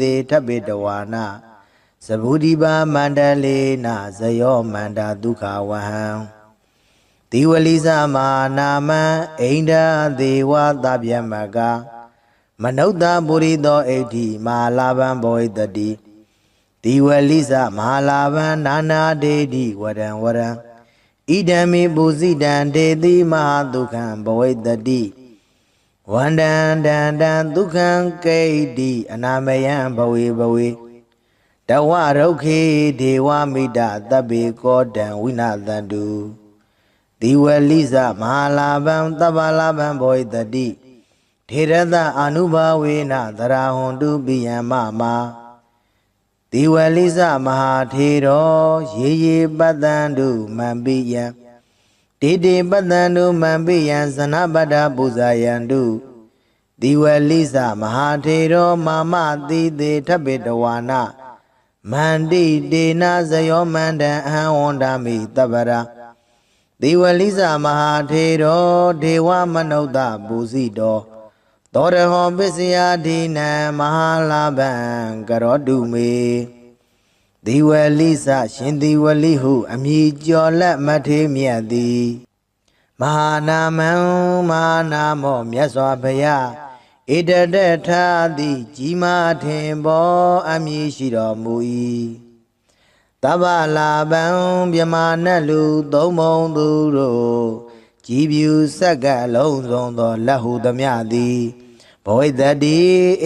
သေထဗ္ဗေတဝါနာသဗုဒီပါမန္တလေနာဇယောမန္တာဒုက္ခဝဟံဒီဝလိသမဟာနာမံအိန္ဒသေဝသဗ္ဗယမကမနုဿပုရိသောအိဋ္ဌိမဟာလာဘံဘောဣတတိဒီဝလိသမဟာလာဘံနာနာဒေတိဝရံဝရံဣဒံမိပုစိတံဒေတိမဟာဒုက္ခံဘဝိတ္တိ ဝန္တံတန္တံဒုက္ခံကိဋ္တိအနာမယံဘဝေဘဝေတဝရုခေဒေဝမိတသဗ္ဗေကောတံဝိနာသန္တုဒီဝလိသမဟာလာဘံသဗ္ဗလာဘံဘောဣတတိထေရသအာနုဘာဝေနသရာဟွန်တုပိယံမမာဒီဝလိသမဟာထေရော ရေရေပတ္တန္တုမံပိယံ တေတေပတ္တန္တုမံပိယံဇနပတ္တပူဇာယန္တုဒီဝလိသမဟာထေရောမာမတိတေထဗ္ဗေတဝါနာမန္တိတေနာဇယောမန္တံအဟံဝန္ဒာမိတပ္ပရာဒီဝလိသမဟာထေရောဒေဝမနုဿပူဇိတောသောရဟောပစ္စယဒိနံမဟာလာဘံကရောတုမေ ဒီဝလိစရှင်ဒီဝလိဟုအမည်ကျော်လက်မထေမြတ်သည်မဟာနာမံမဟာနာမောမြတ်စွာဘုရားဣတတထာတိကြီးမားထင်ပေါ်အမည်ရှိတော်မူ၏တဗ္ဗလာဘံမြမနတ်လူသုံးမုံသူတို့ကြည်ပြူဆက်ကပ်လုံးစုံသောလက်ဟုသမျှသည်ဘဝိတ္တိ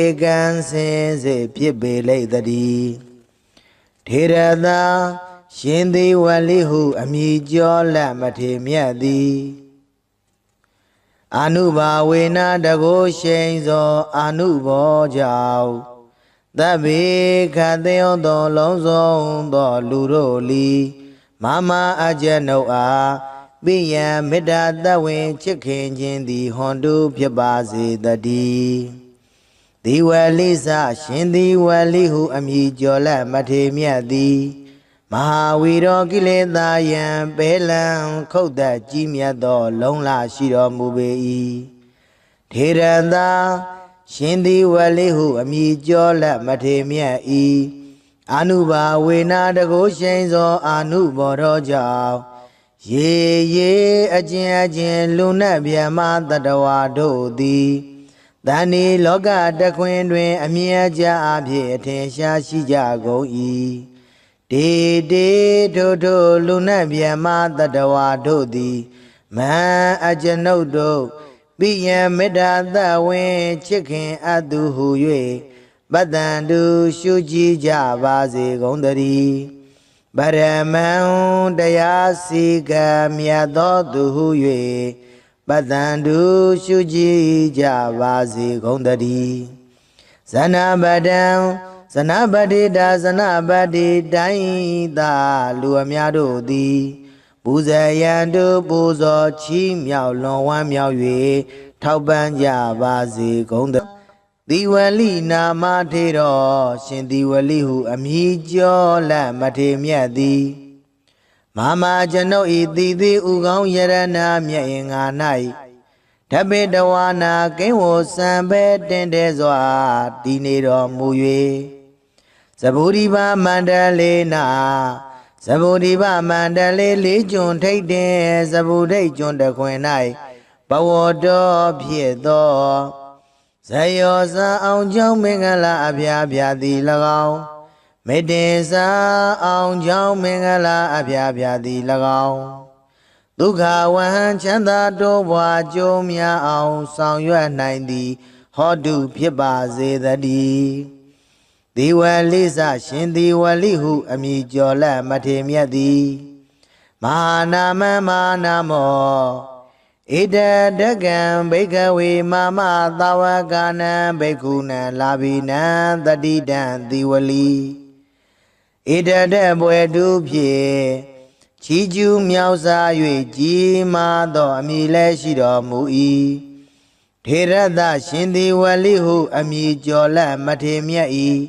ဧကံစင်စေဖြစ်ပေလိမ့်တည်း ထေရသာရှင်သေးဝလိဟု အမည်ကျော်လက်မထေမြတ်သည်အာနုဘာဝေနတကိုရှိန်သောအာနုဘောကြောင့်သဗ္ဗေခတေယောသောလုံးစုံသောလူတို့လီမမအကျနုတ်အားပိယံမေတ္တာတဝင်ချစ်ခင်ခြင်းသည်ဟွန်တုဖြစ်ပါစေတည်း ဒီဝလိစရှင်ဒီဝလိဟုအမည်ကျော်လက်မထေမြတ်သည်မဟာဝီရောကိလေသာယံပဲလံခုတ်သက်ကြီးမြတ်သော လုံလရှိတော်မူပေ၏ထေရသာရှင်ဒီဝလိဟုအမည်ကျော်လက်မထေမြတ်၏အာနုဘာဝေနာတကိုရှိန်သောအာနုဘောတော်ကြောင့်ရေရေအကျဉ်အကျဉ်လူနတ်ဗျမတတဝါတို့သည် တဏီလောကတခွင်တွင်အမြဲကြအဖြစ်အထင်ရှားရှိကြကုန်၏တေတေထို့ထို့လူနတ်ဗျမတတဝါတို့သည်မဟံအကျွန်ုပ်တို့ပိယံမေတ္တာသဝင်ချစ်ခင်အပ်သူဟု၍ပတ္တန်တုရှုကြည်ကြပါစေကုန်တည်းပရမံတရားစီကံမြတ်သောသူဟု၍ ပတ္တန်တုရှုကြည်ကြပါစေကုန်တည်းဇနပဒံဇနပတိတာဇနပတိတိုင်းသာလူအများတို့သည်ပူဇေယံတို့ပူဇော်ချီးမြှောက်လွန်ဝမ်းမြောက်၍ထောက်ပံ့ကြပါစေကုန်တည်းဒီဝလိနာမထေတော်ရှင်ဒီဝလိဟုအမည်ကျော်လက်မထေမြတ်သည် မမကျွန်ုပ်ဤတည်သည်ဥကောင်းယရနာမြတ်ရင်ငါ၌ဓပေတဝါနာကိဝစံပဲတင်တဲစွာတည်နေတော်မူ၍သဗုဒိပါမန္တလေးနာသဗုဒိပါမန္တလေးလေးကျွန်းထိတ်တင်သဗုဒိတ်ကျွန်းတခွင်၌ဘဝတော်ဖြစ်သောဇယောဇာအောင်ကြောင့်မင်္ဂလာအဖျားဖျားသည်၎င်း မေတ္တေစာအောင်ကြောင့်မင်္ဂလာအဖျားဖျားသည်၎င်းဒုက္ခဝဟံချမ်းသာတိုးပွားကြိုးများအောင်ဆောင်ရွက်နိုင်သည် ဟောတုဖြစ်ပါစေတည်းဒီဝလိစရှင်ဒီဝလိဟု အမည်ကျော်လက်မထေမြတ်သည်မဟာနာမမဟာနာမောဣတတကံဘိကဝေမမသာဝကနံဘိက္ခုနံလာဘိနံတတိတံသီဝလီ ဣတတဘွယ်တုဖြင့်ချီကျူးမြောက်စား၍ကြီးမားသောအမည်လည်းရှိတော်မူ၏ထေရသရှင်သီဝလိဟုအမည်ကျော်လက်မထေမြတ်၏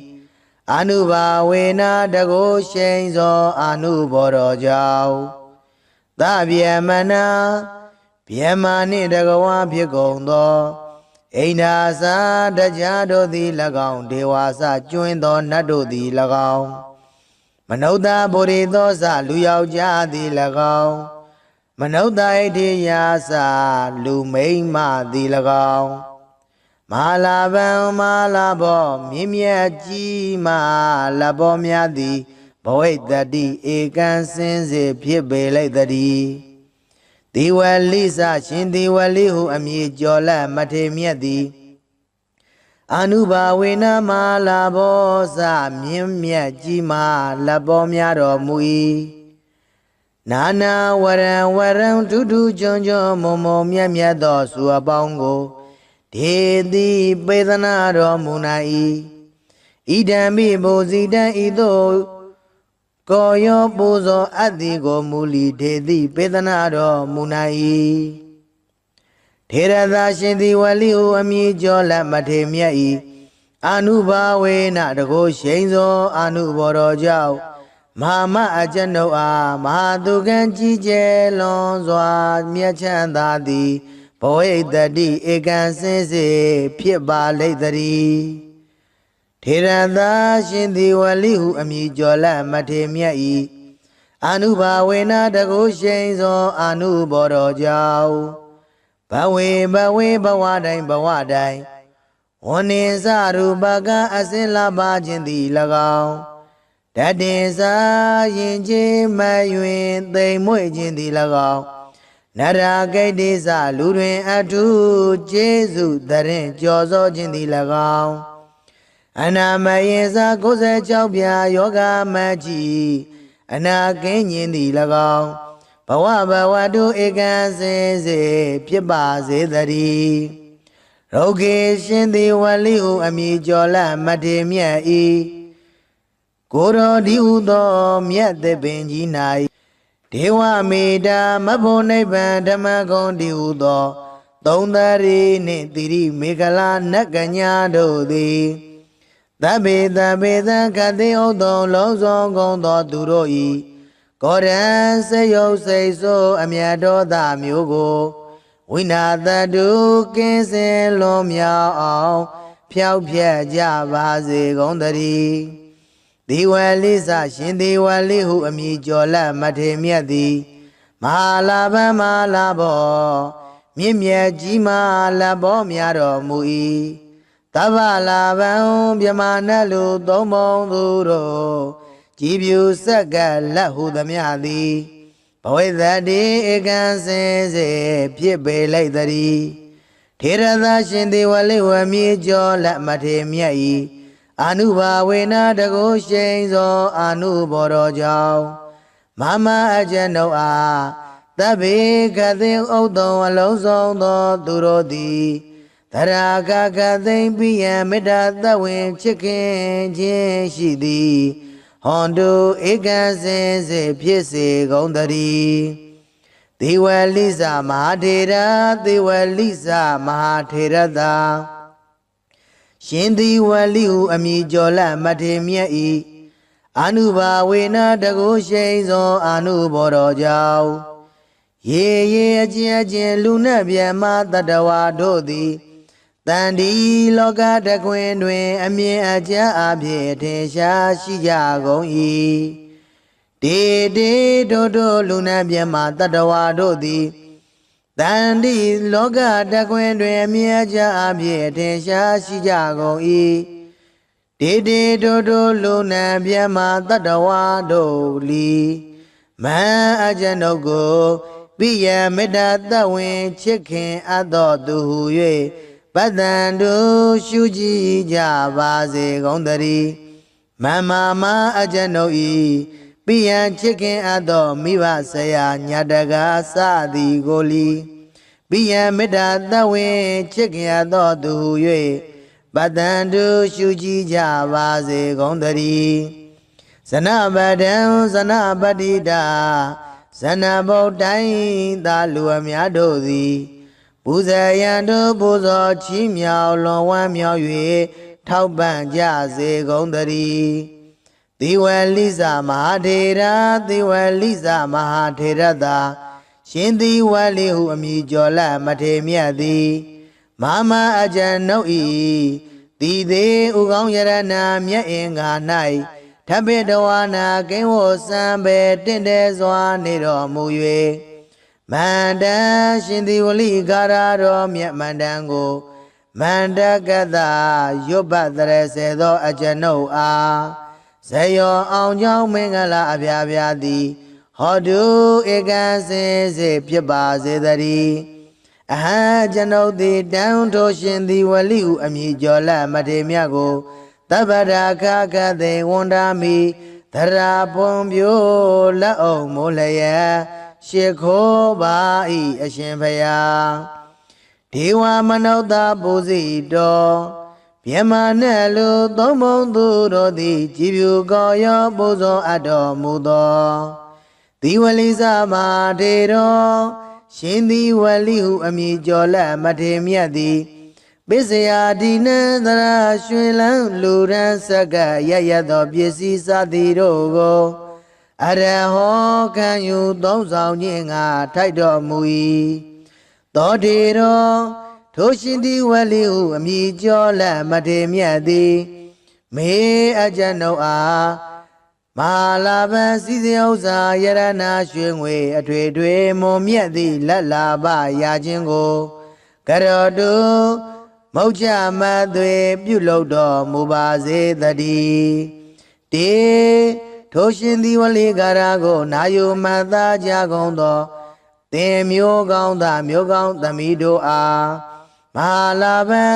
အနုဘာဝေနာတကိုရှိန်သောအနုဘောတော်ကြောင့်သဗ္ဗယမနာဗျမ္မာနှင့်တကဝါဖြစ်ကုန်သောအိန္ဒာစာတရားတို့သည်၎င်းဒေဝါစကျွင်းသောနတ်တို့သည်၎င်း မနုဿဗုရိသောစလူယောက်ျားသည်၎င်းမနုဿဣတိယာစလူမိန်းမသည်၎င်းမဟာလာဗံမဟာလာဘောမြင့်မြတ်ကြီးမလဘောများသည်ဘဝိတ္တတိဧကံစင်စေဖြစ်ပေလိုက်တည်းဒီဝလိစရှင်ဒီဝလိဟုအမည်ကျော်လက်မထေမြတ်သည် အနုဘာဝေနမလာဘောစမြင့်မြတ်ကြီးမာလက်ပေါ်များတော်မူ၏နာနာဝရံဝရံဒုဒုကြွန်ကြွန်မုံမုံမြတ်မြတ်သောစုအပေါင်းကိုဒေတိပေသနာတော်မူနာ၏ဣဒံမိဘူဇိတံဤသို့ကောယောပူဇော်အပ်သည်ကိုမူလီဒေတိပေသနာတော်မူနာ၏ ထေရသာရှင်သည်ဝလိဟုအမည်ကျော်လက်မထေမြတ်၏အာနုဘာဝေနတကိုရှိန်သောအာနုဘော်တော်ကြောင့်မဟာမအကျွန်ုပ်အားမဟာသူကံကြီးကျယ်လွန်စွာ မြတ်ချမ်းသာသည်ဘဝိတ္တိဧကံစင်စေဖြစ်ပါလိမ့်တည်းထေရသာရှင်သည်ဝလိဟုအမည်ကျော်လက်မထေမြတ်၏အာနုဘာဝေနတကိုရှိန်သောအာနုဘော်တော်ကြောင့် ဘဝေဘဝေဘဝတိုင်းဘဝတိုင်းဝနိစရူပကအစင်လာပါခြင်းသည်၎င်းတတင်စာရင်ချင်းမယွင်သိမ်မွေ့ခြင်းသည်၎င်းနရာဂိတ်တိစလူတွင်အထုကျေးဇူးတရင်ကြော်စောခြင်းသည်၎င်းအနာမယေစာ96ပြာယောဂမကြီးအနာကင်းခြင်းသည်၎င်း ဘဝဘဝတုဧကံစင်စေဖြစ်ပါစေတည်းရောဂေရှင်သည်ဝလိဟုအမိကျော်လမထေမြတ်ဤကိုတော်ဒီဟုသောမြတ်သပင်ကြီး၌ဒေဝမေတာမဖို့နိဗ္ဗာန်ဓမ္မဂုံဒီဟုသောသုံးသရီနှင့်တိရိမေခလာနတ်ကညာတို့သည်သဗ္ဗေသဗ္ဗေသံခတိဥသောလုံးစုံကုန်သောသူတို့၏ ကောရံစေယုတ်စိတ်ဆိုးအမြတ်တော်သားမျိုးကိုဝိနာတတုကင်းစင်လွန်မြောက်အောင်ဖြောက်ပြက်ကြပါစေကုန်သတည်းဒီဝလိစရှင်ဒီဝလိဟုအမည်ကျော်လက်မထေမြတ်သည်မဟာလာဗမဟာလာဘောမြင့်မြတ်ကြီးမာလဘောများတော်မူ၏တဗ္ဗလာဗံမြမနတ်လူသုံးပုံသူတို့ ကြည်ပြူဆက်ကလက်ဟုသမျှသည်ဘဝိသတိဧကံစင်စေဖြစ်ပေလိုက်တည်းထေရသာရှင်သေဝလိဝမြေကျော်လက်မထေမြတ်၏အာနုဘာဝေနာတကုရှိန်သောအာနုဘော်တော်ကြောင့်မမအကျဉ်ုပ်အားတဗ္ဗေကသိဥဒ္ဒံအလုံးစုံသောသူတို့သည်တရာကကသိမ့်ပိယံမေတ္တာသဝင်ချစ်ခင်ခြင်းရှိသည် ဟွန်တုဧကံစင်စေဖြစ်စေကုန်တည်းဒေဝလိစမဟာထေရဒေဝလိစမဟာထေရတာရှင်ဒီဝလိဟုအမည်ကျော်လမထေမြတ်ဤအာနုဘာဝေနတကုရှိန်သောအာနုဘောတော်ကြောင့်ရေရေအကျဉ်အကျဉ်လူနဲ့ဗျမတတဝါတို့သည် တန်ဒီလောကတခွင်တွင် အမြင်အကျအဖြစ်ထင်ရှားရှိကြကုန်၏တေတေတို့တို့လူနာမြမတတဝါတို့သည်တန်ဒီလောကတခွင်တွင် အမြင်အကျအဖြစ်ထင်ရှားရှိကြကုန်၏တေတေတို့တို့လူနာမြမတတဝါတို့လီမန်အကျဉ်ုပ်ကိုပိယမေတ္တာတဝင်ချစ်ခင်အပ်တော်သူဟု၍ ပတ္တန်တို့ရှုကြည်ကြပါစေကုန်တည်းမမမအကျဉ်ုပ်ဤပိယံချစ်ခင်အပ်သောမိဘဆရာညာတကာစသည်ကိုလီပိယံမေတ္တာသဝင်ချစ်ခင်အပ်သောသူ၍ပတ္တန်တို့ရှုကြည်ကြပါစေကုန်တည်းဇနပဒံဇနပတိတာဇနဗုဒ္ဓိုင်းသာလူအများတို့သည် ပူဇေယံတို့ပူဇော်ချီးမြှောက်လွန်ဝမ်းမြောက်၍ထောက်ပံ့ကြစေကုန်တည်းသီဝလိစမဟာထေရသီဝလိစမဟာထေရတာရှင်သီဝလိဟုအမည်ကျော်လမထေမြတ်သည်မာမအကြံနှုတ်ဤတိသေးဥကောင်းယရနာမြတ်အင်္ဂါ၌ထပ်ပိတဝါနာကိဝစံပဲတင့်တယ်စွာနေတော်မူ၍ မန္တန်ရှင်ဒီဝလိဂါရတော်မြတ်မန္တန်ကိုမန္တကတရွတ်ပတ်တရစေသောအကြံနှုတ်အားဇယောအောင်ကြောင်းမင်္ဂလာအပြာပြာသည်ဟောတုဧကံစင်စေဖြစ်ပါစေတည်းအဟံကျွန်ုပ်သည်တန်ထိုရှင်သည်ဝလိဟုအမည်ကျော်လက်မထေမြတ်ကိုတပ္ပရာခခသိဝန္ဒာမိသရာပွန်ပြိုးလက်အောင်မိုးလျက် ရှ िख ိုးပါဤအရှင်ဖယားဒေဝမနုဿပူဇိတော်မြမနဲ့လူသုံးမုံသူတို့သည်ကြည်ဖြူကောရောပူဇော်အပ်တော်မူသောဒီဝလိစမာထေတော်ရှင်ဒီဝလိဟုအမည်ကျော်လက်မထေမြတ်သည်ပစ္စယဒီနံသရရွှေလန်းလူရန်ဆက်ကရရသောပစ္စည်းစသည်တို့ကို အရဟောခံယူသုံးဆောင်ခြင်းငါထိုက်တော်မူ၏သောတေတော်ထိုရှင်သည်ဝလိဟုအမည်ကျော်လက်မထေမြတ်သည် မေအကြံုံအားမဟာလာဘံစီစဉ်ဥစ္စာယရနာရွှေငွေအထွေထွေမွန်မြတ်သည့်လက်လာပရာခြင်းကိုကရောတုမௌချမသွေပြုလုပ်တော်မူပါစေတည်းတေ ထိုရှင်သည်ဝလိကာရာကိုနာယုမတ်သားကြကုန်သောသင်မျိုးကောင်းသားမျိုးကောင်းသမီးတို့အားမဟာလာဘံ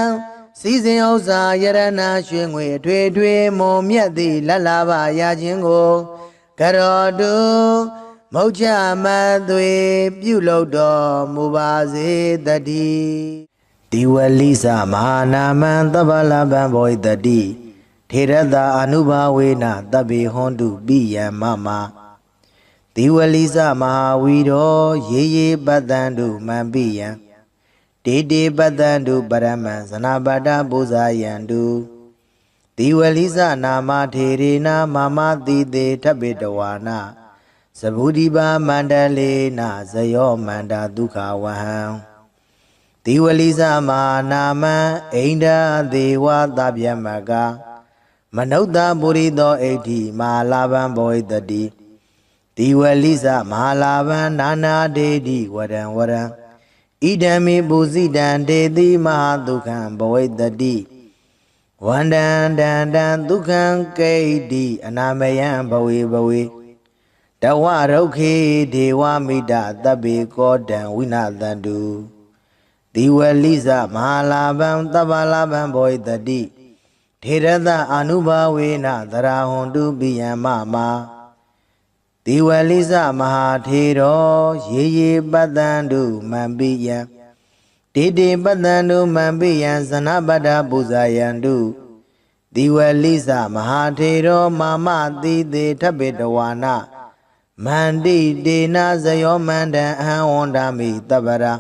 စီစဉ်ဥစ္စာယရနာရွှေငွေအထွေထွေမုံမြတ်သည့်လက်လာပါရခြင်းကိုကရောတုမௌချမသွေပြုလုပ်တော်မူပါစေတည်းဒီဝလိစမဟာနာမံတပ္ပလဗံဘောဣတတိ ထေရတအနုဘာဝေနတဗ္ဗေဟွန်တုပိယံမမဒီဝလိစမဟာဝီရောရေရေပတ္တံတုမံပိယံတေတေပတ္တံတုပရမံဇနာပတ္တပူဇာယံတုဒီဝလိစနာမထေရေနာမမတိတေထဗ္ဗေတဝါနာသဗုဒိပါမန္တလေနာဇယောမန္တာဒုက္ခဝဟံဒီဝလိစမာနာမံအိန္ဒာဒေဝသဗျမက မနုဿပုရိသောအိဋ္ဌိမာလာဘံဘောဣတတိဒီဝလိစမဟာလာဘံနာနာဒေတိဝရံဝရံဣဒံမေပုဇိတံဒေတိမဟာဒုက္ခံဘဝိတတိဝန္တံတန္တံဒုက္ခံကိဋ္တိအနာမယံဘဝေဘဝေတဝရုတ်ခေဒေဝမိတသဗ္ဗေကောတံဝိနာသန္တုဒီဝလိစမဟာလာဘံတပ္ပလာဘံဘောဣတတိ ထေရသအာနုဘာဝေနသရာဟွန်တုပိယံမမဒီဝလိစမဟာထေရောရေရေပတ္တံတုမံပိယံတေတေပတ္တံတုမံပိယံဇနပတ္တပူဇာယံတုဒီဝလိစမဟာထေရောမာမတိတေထဗ္ဗေတဝါနာမန္တိတေနာဇယောမန္တံအဟံဝန္ဒာမိတပ္ပရာ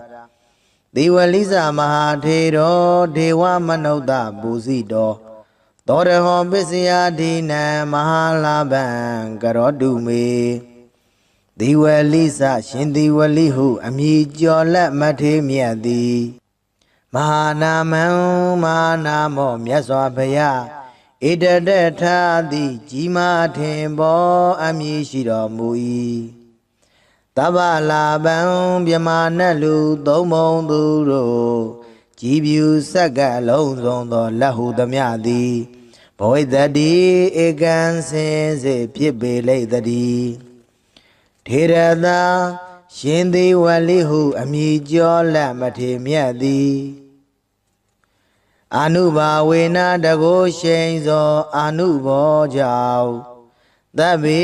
ဒီဝလိစမဟာထေရောဒေဝမနုဿပူဇိတော သောရဟောပစ္စယဒိနံမဟာလာဘံကရောတုမေဒီဝလိစရှင်ဒီဝလိဟု အမည်ကျော်လက်မထေမြတ်သည်မဟာနာမံမဟာနာမောမြတ်စွာဘုရားဣတတထာတိကြီးမားထင်ပေါ်အမည်ရှိတော်မူ၏တဗ္ဗလာပံမြမနတ်လူသုံးမုံသူတို့ကြည်ပြူဆက်ကလုံးစုံသောလက်ဟုသမျှသည်ဘ ဝိတတိဧကံစင်စေဖြစ်ပေလိမ့်တည်းထေရသာရှင်သေးဝလိဟု အမည်ကျော်လက်မထေမြတ်သည်အာနုဘာဝေနာတကိုရှိန်သောအာနုဘောကြောင့်သဗ္ဗေ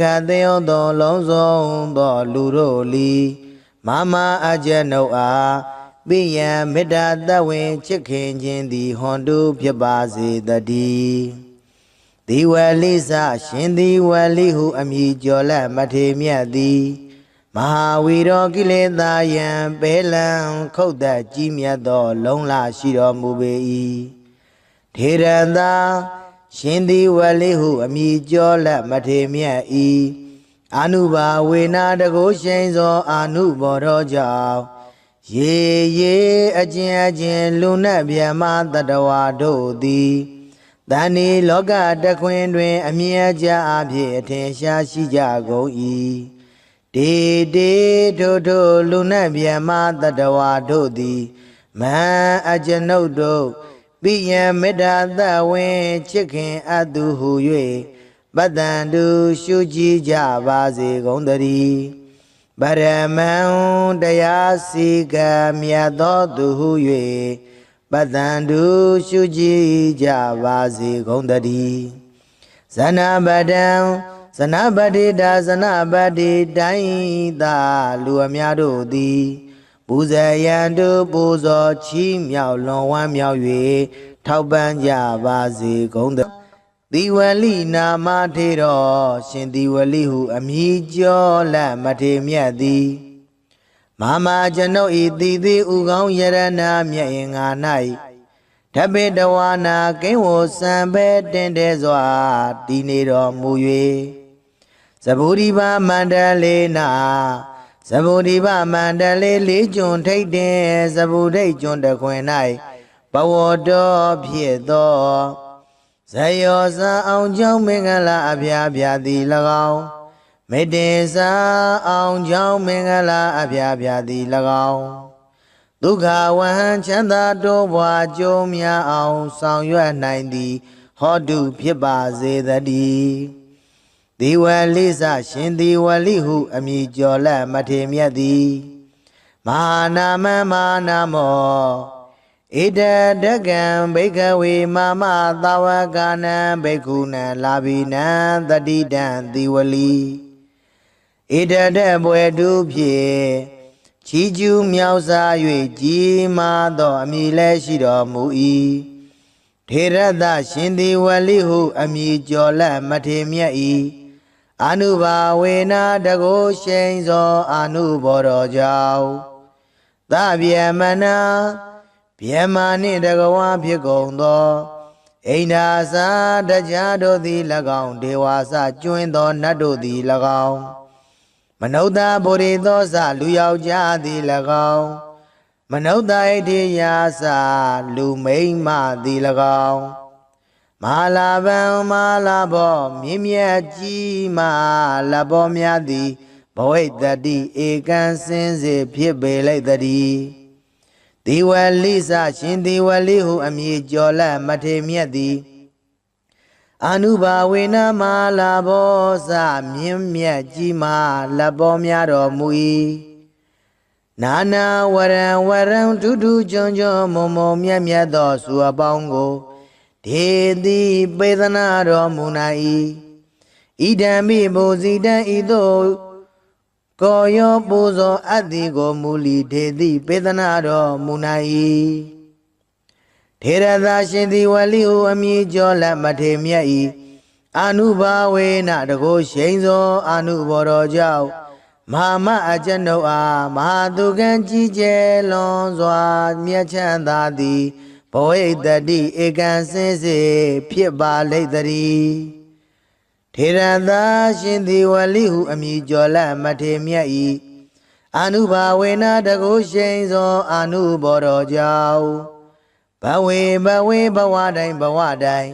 ခတယောသော လုံးစုံသော လူတို့လီမမအကျနုအား ပိယံမေတ္တာတဝင်ချစ်ခင်ခြင်းသည်ဟွန်တုဖြစ်ပါစေတည်းဒီဝလိစရှင်ဒီဝလိဟုအမည်ကျော်လက်မထေမြတ်သည်မဟာဝီရောကိလေသာယံပဲလံခုတ်သက်ကြီးမြတ်သော လုံလရှိတော်မူပေ၏ထေရသာရှင်ဒီဝလိဟုအမည်ကျော်လက်မထေမြတ်၏အာနုဘာဝေနာတကိုရှိန်သောအာနုဘောတော်ကြောင့် ရေရေအကျဉ်အကျဉ်လူနဲ့ဗျမတတဝါတို့သည်တန်ဒီလောကတခွင်တွင် အမြဲကြအဖြစ်အထင်ရှားရှိကြကုန်၏ဒေဒေထိုထိုလူနဲ့ဗျမတတဝါတို့သည်မဟန်အကျွန်ုပ်တို့ပိယံမေတ္တာသဝင်ချစ်ခင်အပ်သူဟု၍ပတ္တန်တုရှုကြည်ကြပါစေကုန်သတည်း ပရမံတရားစီကံမြတ်သောသူဟု၍ပတ္တန်တုရှုကြည်ကြပါစေကုန်သတည်းဇနပဒံဇနပတိတာဇနပတိတိုင်းသာလူအများတို့သည်ပူဇေယံတုပူဇော်ချီးမြှောက်လွန်ဝမ်းမြောက်၍ထောက်ပံ့ကြပါစေကုန်သတည်း သီဝလိနာမထေတော်ရှင်သီဝလိဟုအမည်ကျော်လက်မထေမြတ်သည်မာမကျွန်ုပ်ဤတည်သည်ဥကောင်းယရနာမြတ်င်္ဂါ၌ဓပေတဝါနာကိန်းဝစံပဲတင်တဲစွာတည်နေတော်မူ၍သဗုဒိဗမန္တလေးနာသဗုဒိဗမန္တလေးလေးကျွန်းထိတ်တင်သဗုဒိတ်ကျွန်းတခွင်၌ဘဝတော်ဖြစ်သော ဇယောဇာအောင်ကြောင်းမင်္ဂလာအဖျားဖျားသည်၎င်းမေတ္တေစာအောင်ကြောင်းမင်္ဂလာအဖျားဖျားသည်၎င်းဒုက္ခဝဟံချမ်းသာတိုးပွားကြုံများအောင်ဆောင်ရွက်နိုင်သည် ဟောတုဖြစ်ပါစေတည်းဒီဝလိစရှင်ဒီဝလိဟုအမည်ကျော်လက်မထေမြတ်သည်မဟာနာမမဟာနာမော ဣဒတကံဘိကဝေမမသာဝကနံဘိက္ခုနံလာဘိနံတတိတံသီဝလီဣဒတဘွယ်တုဖြင့်ချီကျူးမြောက်စား၍ကြီးမားသောအမည်လည်းရှိတော်မူ၏ထေရသရှင်သီဝလီဟုအမည်ကျော်လက်မထေမြတ်၏အနုဘာဝေနာတကိုရှိန်သောအနုဘောတော်ကြောင့်သဗျမနာ ဗျမနှင့်တကဝါဖြစ်ကုန်သောအိန္ဒာစာတရားတို့သည်၎င်းဒေဝါစကျွင်းသောနတ်တို့သည်၎င်းမနုဿဗုရိသောစလူယောက်ျားသည်၎င်းမနုဿဣတိယာစလူမိမ့်မသည်၎င်းမဟာလာဗံမဟာလာဘောမြင့်မြတ်ကြီးမလဘောများသည်ဘဝိတ္တိဧကံစင်စေဖြစ်ပေလိုက်တည်း ဒီဝလိစရှင်ဒီဝလိဟုအမည်ကျော်လက်မထေမြတ်သည်အနုဘာဝေနမလာဘောစမြင့်မြတ်ကြီးမာလက်ပေါ်များတော်မူ၏နာနာဝရံဝရံဒုဒုကြွန်ကြွန်မုံမုံမြတ်မြတ်သောစုအပေါင်းကိုဒေတိပေသနာတော်မူနိုင်၏ဣဒံမိဘုဇိတံဤသို့ ကိုယောပူဇော်အပ်သည်ကိုမူလီဒေတိပေသနာတော်မူနိုင်၏ထေရသာရှင်သည်ဝလိဟုအမည်ကျော်လက်မထေမြတ်၏အာနုဘာဝေနတကိုရှိန်သောအာနုဘော်တော်ကြောင့်မဟာမအကျဉ်ုပ်အားမဟာသူကံကြီးကျယ်လွန်စွာမြတ်ချမ်းသာသည်ဘဝိတ္တိဧကံစင်းစေဖြစ်ပါလိမ့်တည်း ထေရသာရှင်ဒီဝလိဟုအမည်ကျော်လက်မထေမြတ်၏အာနုဘာဝေနာတကုရှိန်သောအာနုဘော်တော်ကြောင့်ဘဝေဘဝေဘဝတိုင်းဘဝတိုင်း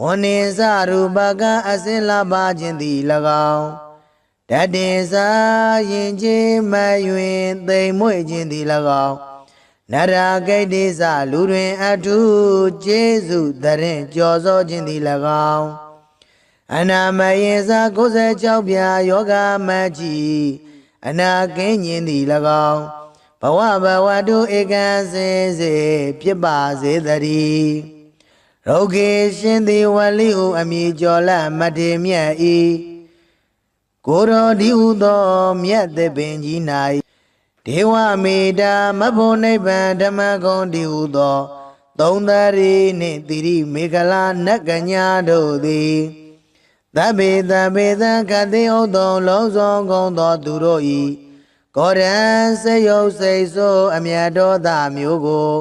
ဝနိစရူပကအစင်လာပါခြင်းသည်၎င်းတတင်စာရင်ချင်းမယွင်သိမ်မွေ့ခြင်းသည်၎င်းနရာဂိတ်တိစလူတွင်အထုကျေးဇူးတရင်ကြော်စောခြင်းသည်၎င်း အနာမယေစာ96ပြာယောဂမကြီးအနာကင်းခြင်းသည်၎င်းဘဝဘဝတုဧကံစင်စေဖြစ်ပါစေတည်းရုဂေရှင်သည်ဝလိဟုအမည်ကျော်လက်မထေမြတ်ဤကိုရောဒီဟုသောမြတ်သပင်ကြီး၌ဒေဝမေတာမဖို့နိဗ္ဗာန်ဓမ္မဂုံဒီဟုသော သုံးသရီနှင့်တိရိမေခလာနတ်ကညာတို့သည် သဗ္ဗေသဗ္ဗေသံခတိဥသောလုံးစုံကုန်သောသူတို့၏ကောရံစေယုတ်စိတ်ဆိုးအမြတ်တော်သားမျိုးကို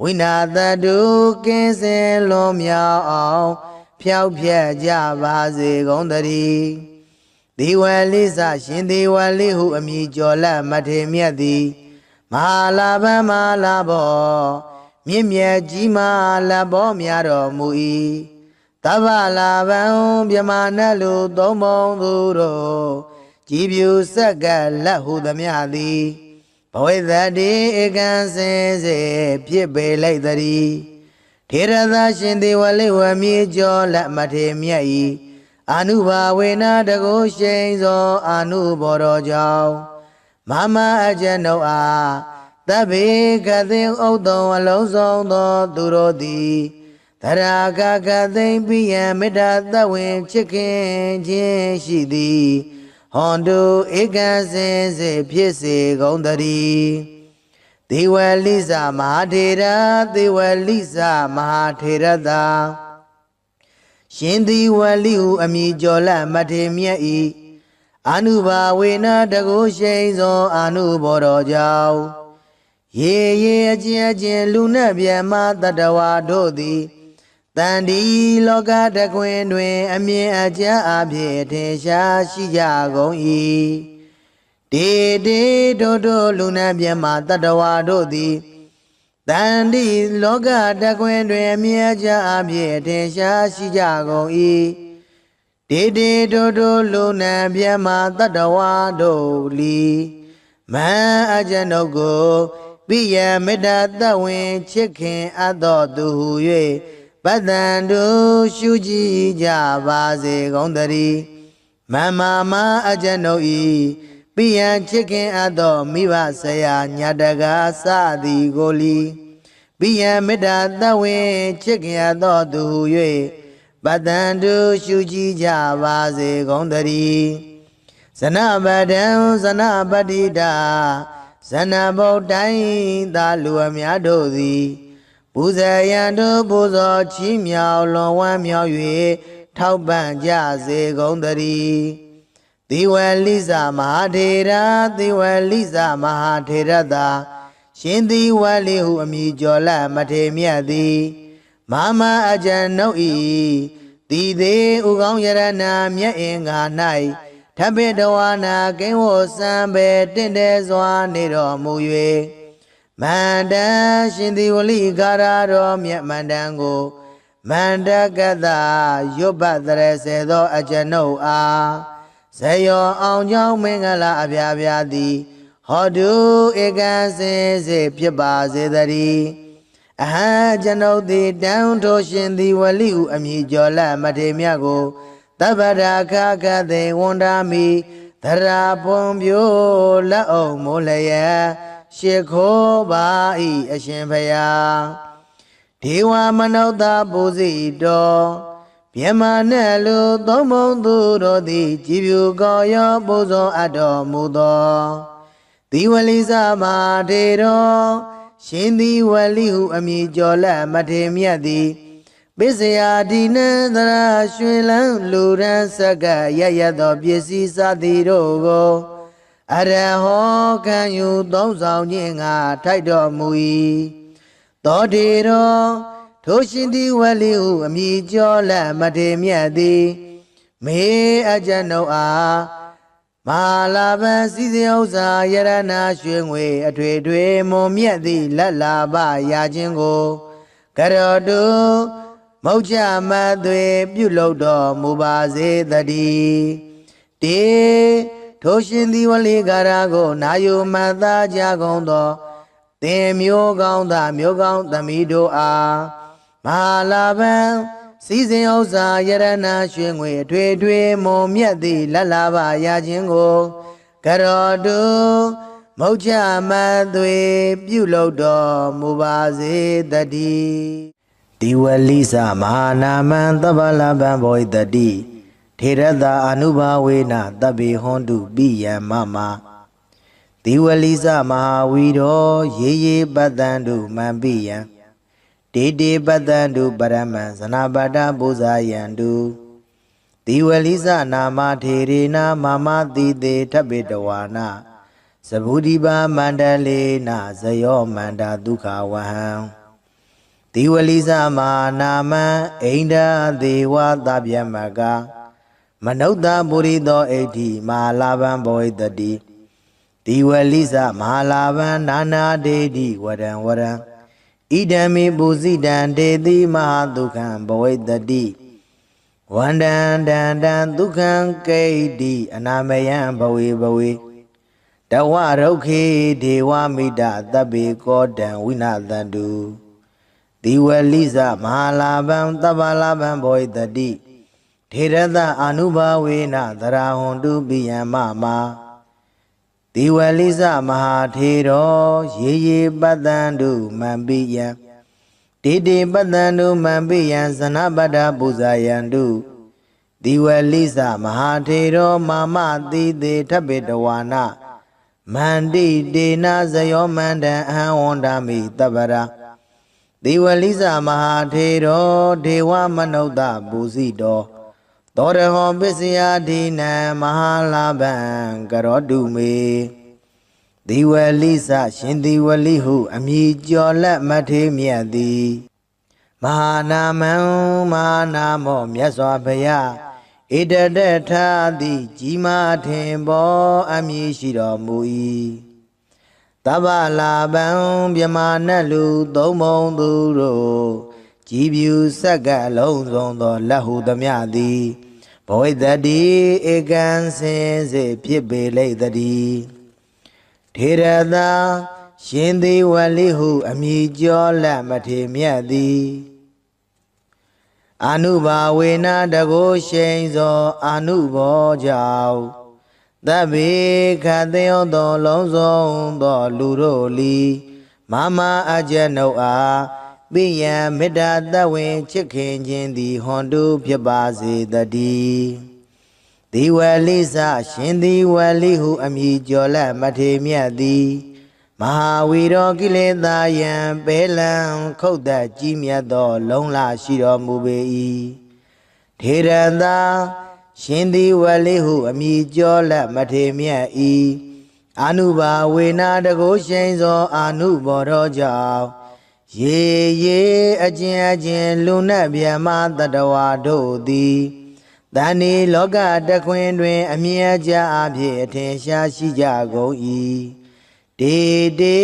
ဝိနာတတုကင်းစင်လွန်မြောက်အောင် ဖြောက်ဖြက်ကြပါစေကုန်တည်းဒီဝလိစရှင်ဒီဝလိဟုအမည်ကျော်လက်မထေမြတ်သည်မမဟာလာဘမဟာလာဘောမြင့်မြတ်ကြီးမာလဘောများတော်မူ၏ တဗ္ဗလာဘံမြမနတ်လူသုံးပုံသူတို့ကြည်ပြူဆက်ကလက်ဟုသမျှသည်ဘဝိသတိဧကံစင်စေဖြစ်ပေလိုက်တည်းထေရသာရှင်သေဝလိဝမြေကျော်လက်မထေမြတ်၏အာနုဘာဝေနတကုရှိန်သောအာနုဘောတော်ကြောင့်မမအကျဉ်ုပ်အားတဗ္ဗေကသိဥဒ္ဒံအလုံးစုံသောသူတို့သည် တရာကကသိမ့်ပိယံမေတ္တာသဝင်ချစ်ခင်ခြင်းရှိသည်ဟွန်တုဧကံစင်စေဖြစ်စေကုန်တည်းဒေဝလိဇမဟာထေရဒေဝလိဇမဟာထေရတာရှင်ဒီဝလိဟုအမိကျော်လမထေမြတ်ဤအာနုဘာဝေနတကုရှိန်သောအာနုဘောတော်ကြောင့်ရေရေအကျဉ်အကျဉ်လူနဲ့ဗျမတတဝါတို့သည် တန်ဒီလောကတကွင်တွင် အမြင်အကျအဖြစ်ထင်ရှားရှိကြကုန်၏ဒေဒေတို့တို့လူနဲ့ဗျမတတဝါတို့သည်တန်ဒီလောကတကွင်တွင်အမြင်အကျအဖြစ်ထင်ရှားရှိကြကုန်၏ဒေဒေတို့တို့လူနဲ့ဗျမတတဝါတို့လီမန်အကျဉ်ုပ်ကိုပိယမေတ္တာတဝင်ချစ်ခင်အပ်တော်သူဟု၍ ပတ္တန်တို့ရှုကြည်ကြပါစေကုန်တည်းမမမအကျဉ်ုပ်ဤပိယချစ်ခင်အပ်တော်မိဘဆရာညာတကားစသည်ကိုလီပိယမေတ္တာတဝင်ချစ်ခင်အပ်တော်သူဟု၍ပတ္တန်တို့ရှုကြည်ကြပါစေကုန်တည်းဇနပဒံဇနပတိတာဇဏဗုဒ္ဓိုင်းသာလူအများတို့သည် ပူဇေယံတို့ပူဇော်ချီးမြှောက်လွန်ဝမ်းမြောက်၍ထောက်ပံ့ကြစေကုန်တည်းသီဝလိဇမဟာထေရသီဝလိဇမဟာထေရတာရှင်သီဝလိဟုအမိကျော်လမထေမြတ်သည်မမအကြံနှုတ်ဤတည်သေးဥကောင်းယရနာမြတ်အင်္ဂါ၌ထပိတဝါနာကိဝောစံပေတင့်တယ်စွာနေတော်မူ၍ မန္တရှင်ဒီဝလိကာရတော်မြတ်မန္တန်ကိုမန္တကတရွတ်ပတ်တရစေသောအကျွန်ုပ်အားဇယောအောင်ကြောင်းမင်္ဂလာအပြားပြားသည်ဟောတုဧကံစင်စေဖြစ်ပါစေတည်းအဟံကျွန်ုပ်သည်တန်ထိုရှင်သည်ဝလိဟုအမည်ကျော်လမထေမြတ်ကိုတပ္ပရာခခသေဝန္ဒာမိသရာပွန်ပြိုလက်အောင်မိုးလျက် ရှ िख ိုးပါဤအရှင်ဖယားဒေဝမနုဿပူဇိတော်မြမနဲ့လူသုံးမုံသူတို့သည်ကြည်ပြူကောရောပူဇော်အပ်တော်မူသောသီဝလိစမာထေတော်ရှင်သီဝလိဟုအမည်ကျော်လက်မထေမြတ်သည်ပစ္စယဒီနံသရာရွှေလန်းလူရန်ဆက်ကရရသောပစ္စည်းစသည်တို့ကို အရဟောခံယူသုံးဆောင်ခြင်းငါထိုက်တော်မူ၏သောတေရောထိုရှင်သည်ဝလိဟုအမိကျော်လက်မထေမြတ်သည် မေအကြနုံအားမာလာပံစီစဉ်ဥစ္စာယရနာရွှေငွေ အထွေထွေမွန်မြတ်သည့်လက်လာပရာခြင်းကိုကရောတုမောက်ချမသွေ ပြုလုပ်တော်မူပါစေတည်းတေ ထိုရှင်သည်ဝလိကာရာကိုနာယုမတ်သားကြကုန်သောသင်မျိုးကောင်းသားမျိုးကောင်းသမီးတို့အားမဟာလာဗံစီစဉ်ဥစ္စာယရနာရွှေငွေအထွေထွေမုံမြတ်သည့်လက်လာပါရခြင်းကိုကရောတုမုတ်ချမသွေပြုလုပ်တော်မူပါစေတည်းဒီဝလိသမဟာနာမံသဗ္ဗလဗံဘောဣတတိ ထေရတာအနုဘာဝေနတဗ္ဗေဟွန်တုပိယံမမဒီဝလိသမဟာဝီရောရေရေပတ္တံတုမံပိယံဒေတေပတ္တံတုပရမံဇနာပတ္တပုဇာယံတုဒီဝလိသနာမထေရေနာမမတိတေထပိတဝါနာသဗုဒိပါမန္တလေနာဇယောမန္တာဒုက္ခဝဟံဒီဝလိသမနာမံအိန္ဒာဒေဝသဗျမက မနုဿပုရိသောအိဋ္ဌိမာလာဘံဘောဣတတိဒီဝလိသမဟာလာဗံနာနာဒေတိဝရံဝရံဣဒံမိပုစိတံဒေတိမဟာဒုက္ခံဘဝိတ္တိဝန္တံတံတံဒုက္ခံကိတ္တိအနာမယံဘဝေဘဝေတဝရုက္ခေဒေဝမိတသဗ္ဗေကောတံဝိနာသန္တုဒီဝလိသမဟာလာဗံသဗ္ဗလာဗံဘဝိတ္တိ ထေရသအာနုဘာဝေနသရာဟွန်တုပိယမမာဒီဝလိသမဟာထေရောရေရေပတ္တန္တုမံပိယံတေတေပတ္တန္တုမံပိယံဇနပတ္တပူဇာယန္တုဒီဝလိသမဟာထေရောမာမတိတေထဗ္ဗေတဝါနမန္တိတေနဇယောမန္တံအဟံဝန္ဒာမိတပ္ပရာဒီဝလိသမဟာထေရောဒေဝမနုဿပူဇိတော သောရဟောပစ္စယဒိနံမဟာလာဗံကရောတုမေဒီဝလိစရှင်ဒီဝလိဟု အမည်ကျော်လက်မထေမြတ်သည်မဟာနာမံမဟာနာမောမြတ်စွာဘုရားဣတတထာတိကြီးမားထင်ပေါ်အမည်ရှိတော်မူ၏တဗ္ဗလာဗံမြမနတ်လူသုံးမုံသူတို့ ကြည်ပြူဆက်ကပ်လုံးစုံသောလက်ဟုသမျှသည်ဘဝိတ္တိဧကံစင်စေဖြစ်ပေလိမ့်တည်းထေရသာရှင်သေးဝလိဟု အမည်ကျော်လက်မထေမြတ်သည်အာနုဘာဝေနတကိုရှိန်သောအာနုဘောကြောင့်သဗ္ဗေခတယောသောလုံးစုံသော လူတို့လီမမအကျနုတ်အား ပိယံမေတ္တာတဝင်ချစ်ခင်ခြင်းသည်ဟွန်တုဖြစ်ပါစေတည်းဒီဝလိစရှင်ဒီဝလိဟုအမည်ကျော်လက်မထေမြတ်သည်မဟာဝီရောကိလေသာယံပဲလံခုတ်သက်ကြီးမြတ်သော လုံလရှိတော်မူပေ၏ထေရန်သာရှင်ဒီဝလိဟုအမည်ကျော်လက်မထေမြတ်၏အာနုဘာဝေနာတကိုရှိန်သောအာနုဘော်တော်ကြောင့် ရေရေအကျဉ်အကျဉ်လူနတ်မြမတတဝါတို့သည်တဏီလောကတခွင်တွင် အမြဲကြအဖြစ်အထင်ရှားရှိကြကုန်၏ဒေဒေ